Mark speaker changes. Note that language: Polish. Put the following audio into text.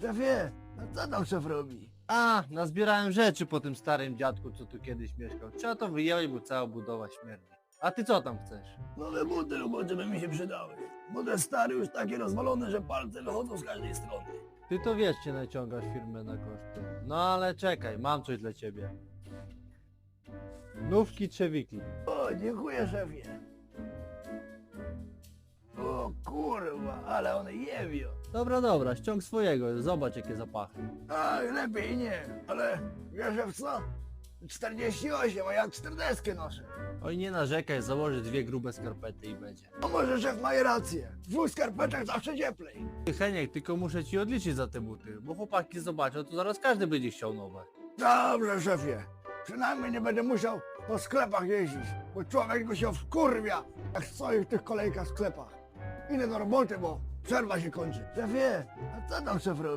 Speaker 1: Szefie, a co tam szef robi?
Speaker 2: A, nazbierałem rzeczy po tym starym dziadku, co tu kiedyś mieszkał. Trzeba to wyjęli, bo cała budowa śmierdzi. A ty co tam chcesz?
Speaker 1: Nowe buty robocze by mi się przydały. Bo te stare już takie rozwalone, że palce wychodzą z każdej strony.
Speaker 2: Ty to wiesz, cię naciągasz firmę na koszty. No ale czekaj, mam coś dla ciebie. Nówki trzewiki.
Speaker 1: O, dziękuję szefie. Ale one jebią.
Speaker 2: Dobra, dobra, ściąg swojego, zobacz jakie zapachy.
Speaker 1: A, lepiej nie, ale wiesz szef co? 48, a ja 40 noszę.
Speaker 2: Oj nie narzekaj, założę dwie grube skarpety i będzie.
Speaker 1: A może szef ma rację. W dwóch skarpetach zawsze cieplej.
Speaker 2: Ty Heniek, tylko muszę ci odliczyć za te buty, bo chłopaki zobaczą, to zaraz każdy będzie chciał nowe.
Speaker 1: Dobrze szefie. Przynajmniej nie będę musiał po sklepach jeździć, bo człowiek go się wkurwia, jak stoi w tych kolejkach w sklepach. Idę do roboty, bo przerwa się kończy. Szefie, a co tam szef robi?